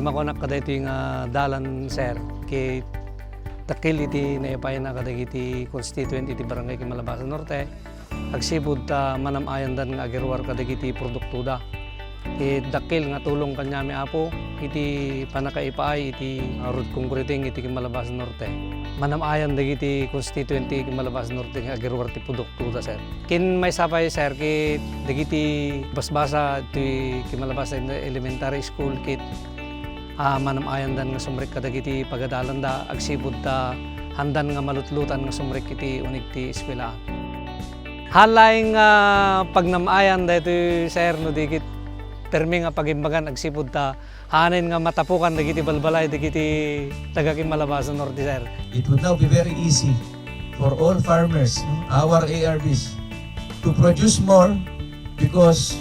makunak kada ito yung ah, dalan sir. Kay takil iti naipay na kada iti constituent iti barangay Kimalabasan Norte. Agsibod ta manamayan dan nga agirwar kada iti produkto da Iti dakil nga tulong kanyami apo iti panakaipaay iti road concreting iti Kimalabasan Norte. Manamayan dagiti constituent iti Kimalabasan Norte nga agirwar ti produkto da sir. Kin may sapay sir kit dagiti basbasa ti Kimalabasan Elementary School kit sumrik kadagiti pagadalan da agsibod ta handan nga malutlutan nga sumrik iti unig ti eskwela. Halay nga pagnamayan dito sir no digit permi nga pagimbagan agsibod ta hanin nga matapukan dagiti balbalay dagiti taga Kimalabasan Norte sir? It would now be very easy for all farmers, our ARBs, to produce more because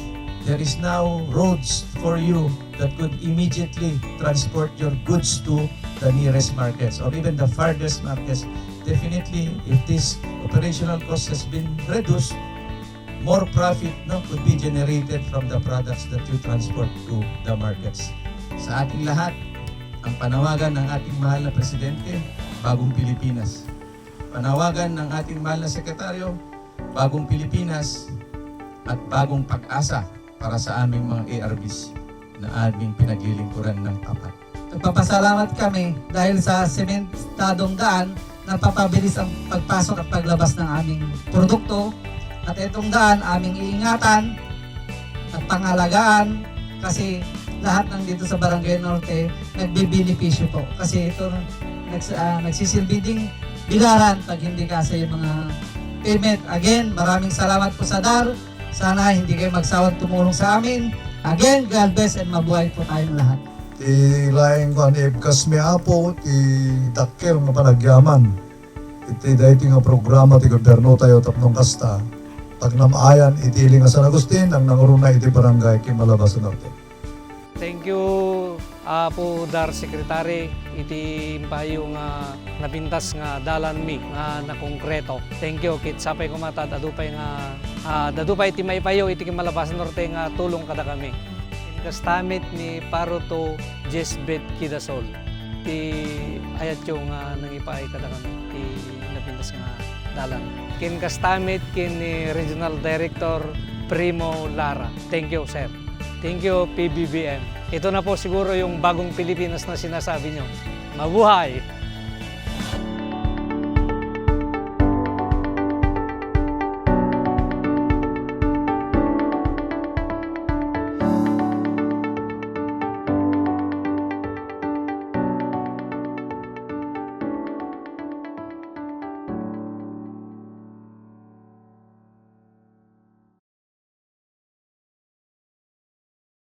there is now roads for you that could immediately transport your goods to the nearest markets or even the farthest markets. Definitely, if this operational cost has been reduced, more profit no, could be generated from the products that you transport to the markets. Sa ating lahat, ang panawagan ng ating mahal na Presidente, Bagong Pilipinas. Panawagan ng ating mahal na Sekretaryo, Bagong Pilipinas at Bagong Pag-asa para sa aming mga ARBs na aming pinaglilingkuran ng tapat. Nagpapasalamat kami dahil sa sementadong daan napapabilis ang pagpasok at paglabas ng aming produkto at itong daan aming iingatan at pangalagaan kasi lahat ng dito sa Barangay Norte nagbibenepisyo po kasi ito nags, ah, nagsisilbi ding bilaran pag hindi kasi yung mga payment. Again, maraming salamat po sa DAR. Sana hindi kayo magsawang tumulong sa amin. Again, God bless and mabuhay po tayong lahat. ti laing kan ibkas mi apo ti dakkel nga panagyaman iti dayti nga programa ti gobyerno tayo tapnong kasta tagnamayan iti ili nga San Agustin ang nanguruna iti barangay Kimalabas Norte. Thank you ah, po Dar Secretary iti payo nga napintas nga dalan mi nga na konkreto. Thank you kit sapay kumata dadupay nga ah, dadupay ti maipayo iti Kimalabasan Norte nga tulong kada kami. Kastamit ni Paruto Jesbet Kidasol ti ayat yung nga nangipaay kada kami ti napintas nga dalan. Kin kastamit kin ni Regional Director Primo Lara. Thank you sir. Thank you, PBBM. Ito na po siguro yung bagong Pilipinas na sinasabi nyo. Mabuhay!